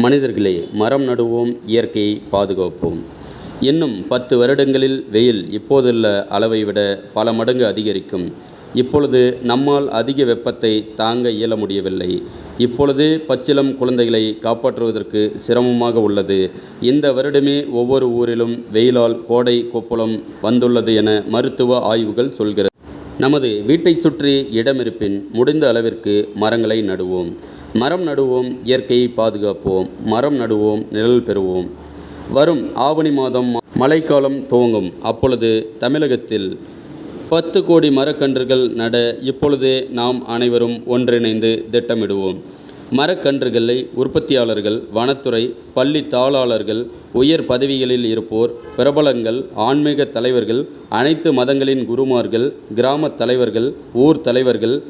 மனிதர்களே மரம் நடுவோம் இயற்கையை பாதுகாப்போம். இன்னும் பத்து வருடங்களில் வெயில் இப்போதுள்ள அளவை விட பல மடங்கு அதிகரிக்கும். இப்பொழுது நம்மால் அதிக வெப்பத்தை தாங்க இயல முடியவில்லை. இப்பொழுது பச்சிளம் குழந்தைகளை காப்பாற்றுவதற்கு சிரமமாக உள்ளது. இந்த வருடமே ஒவ்வொரு ஊரிலும் வெயிலால் கோடை கொப்புளம் வந்துள்ளது என மருத்துவ ஆய்வுகள் சொல்கிறது. நமது வீட்டைச் சுற்றி இடமிருப்பின் முடிந்த அளவிற்கு மரங்களை நடுவோம். மரம் நடுவோம் இயற்கையை பாதுகாப்போம். மரம் நடுவோம் நிழல் பெறுவோம். வரும் ஆவணி மாதம் மழைக்காலம் துவங்கும். அப்பொழுது தமிழகத்தில் பத்து கோடி மரக்கன்றுகள் நட இப்பொழுதே நாம் அனைவரும் ஒன்றிணைந்து திட்டமிடுவோம். மரக்கன்றுகளை உற்பத்தியாளர்கள் வனத்துறை பள்ளி தாளாளர்கள் உயர் பதவிகளில் இருப்போர் பிரபலங்கள் ஆன்மீக தலைவர்கள் அனைத்து மதங்களின் குருமார்கள் கிராமத் தலைவர்கள் ஊர் தலைவர்கள்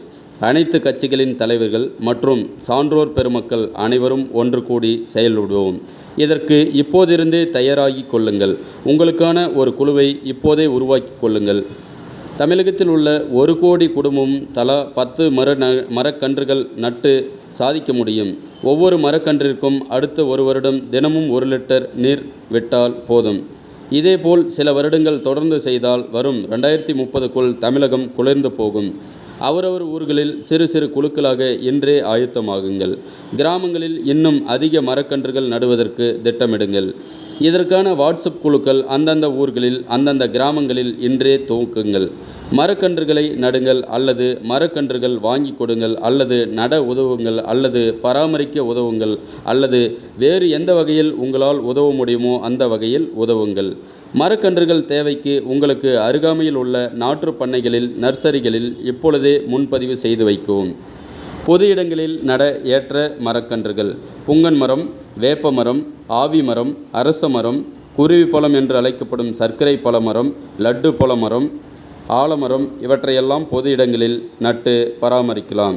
அனைத்து கட்சிகளின் தலைவர்கள் மற்றும் சான்றோர் பெருமக்கள் அனைவரும் ஒன்று கூடி செயல்படுவோம். இதற்கு இப்போதிருந்தே தயாராகி கொள்ளுங்கள். உங்களுக்கான ஒரு குழுவை இப்போதே உருவாக்கி கொள்ளுங்கள். தமிழகத்தில் உள்ள ஒரு கோடி குடும்பம் தலா பத்து மர ந மரக்கன்றுகள் நட்டு சாதிக்க முடியும். ஒவ்வொரு மரக்கன்றிற்கும் அடுத்த ஒரு வருடம் தினமும் ஒரு லிட்டர் நீர் விட்டால் போதும். இதேபோல் சில வருடங்கள் தொடர்ந்து செய்தால் வரும் ரெண்டாயிரத்தி முப்பதுக்குள் தமிழகம் குளிர்ந்து போகும். அவரவர் ஊர்களில் சிறு சிறு குழுக்களாக இன்றே ஆயத்தமாகுங்கள். கிராமங்களில் இன்னும் அதிக மரக்கன்றுகள் நடுவதற்கு திட்டமிடுங்கள். இதற்கான வாட்ஸ்அப் குழுக்கள் அந்தந்த ஊர்களில் அந்தந்த கிராமங்களில் இன்றே துவக்குங்கள். மரக்கன்றுகளை நடுங்கள் அல்லது மரக்கன்றுகள் வாங்கி கொடுங்கள் அல்லது நட உதவுங்கள் அல்லது பராமரிக்க உதவுங்கள் அல்லது வேறு எந்த வகையில் உங்களால் உதவ முடியுமோ அந்த வகையில் உதவுங்கள். மரக்கன்றுகள் தேவைக்கு உங்களுக்கு அருகாமையில் உள்ள நாற்று பண்ணைகளில் நர்சரிகளில் இப்பொழுதே முன்பதிவு செய்து வைக்கவும். பொது இடங்களில் நட ஏற்ற மரக்கன்றுகள். புங்கன் மரம் வேப்ப மரம் ஆவி மரம் அரச மரம் குருவி பழம் என்று அழைக்கப்படும் சர்க்கரை பழ மரம் லட்டு பழ மரம் ஆலமரம் இவற்றையெல்லாம் பொது இடங்களில் நட்டு பராமரிக்கலாம்.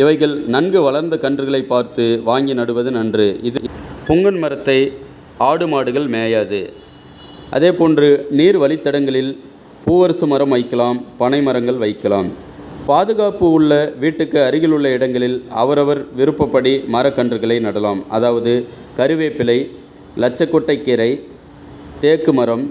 இவைகள் நன்கு வளர்ந்த கன்றுகளை பார்த்து வாங்கி நடுவது நன்று. இது புங்கன் மரத்தை ஆடு மாடுகள் மேயாது. அதே போன்று நீர் வழித்தடங்களில் பூவரசு மரம் வைக்கலாம் பனை மரங்கள் வைக்கலாம். பாதுகாப்பு உள்ள வீட்டுக்கு அருகில் உள்ள இடங்களில் அவரவர் விருப்பப்படி மரக்கன்றுகளை நடலாம். அதாவது கருவேப்பிலை லட்சக்கொட்டைக்கீரை தேக்கு மரம்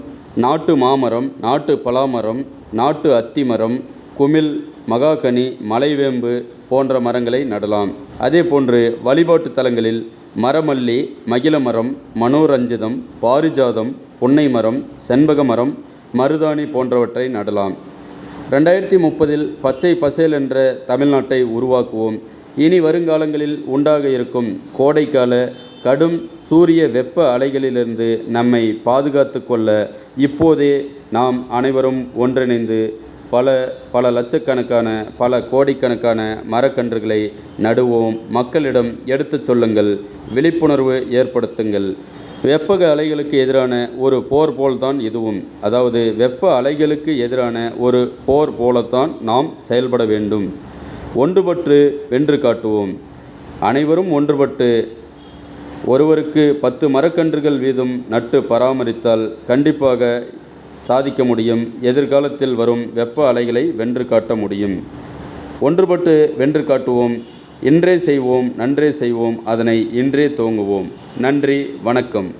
நாட்டு மாமரம் நாட்டு பலாமரம் நாட்டு அத்தி மரம் குமிழ் மகாகனி மலைவேம்பு போன்ற மரங்களை நடலாம். அதே போன்று வழிபாட்டு தலங்களில் மரமல்லி மகிழ மரம் மனோரஞ்சிதம் பாரிஜாதம் புன்னை மரம் செண்பக மரம் மருதாணி போன்றவற்றை நடலாம். ரெண்டாயிரத்தி முப்பதில் பச்சை பசேல் என்ற தமிழ்நாட்டை உருவாக்குவோம். இனி வருங்காலங்களில் உண்டாக இருக்கும் கோடைக்கால கடும் சூரிய வெப்ப அலைகளிலிருந்து நம்மை பாதுகாத்து கொள்ள இப்போதே நாம் அனைவரும் ஒன்றிணைந்து பல பல லட்சக்கணக்கான பல கோடிக்கணக்கான மரக்கன்றுகளை நடுவோம். மக்களிடம் எடுத்துச் சொல்லுங்கள் விழிப்புணர்வு ஏற்படுத்துங்கள். வெப்ப அலைகளுக்கு எதிரான ஒரு போர் போல்தான் இதுவும். அதாவது வெப்ப அலைகளுக்கு எதிரான ஒரு போர் போலத்தான் நாம் செயல்பட வேண்டும். ஒன்றுபட்டு வென்று காட்டுவோம். அனைவரும் ஒன்றுபட்டு ஒருவருக்கு பத்து மரக்கன்றுகள் வீதம் நட்டு பராமரித்தால் கண்டிப்பாக சாதிக்க முடியும். எதிர்காலத்தில் வரும் வெப்ப அலைகளை வென்று காட்ட முடியும். ஒன்றுபட்டு வென்று காட்டுவோம். இன்றே செய்வோம் நன்றே செய்வோம் அதனை இன்றே துவங்குவோம். நன்றி வணக்கம்.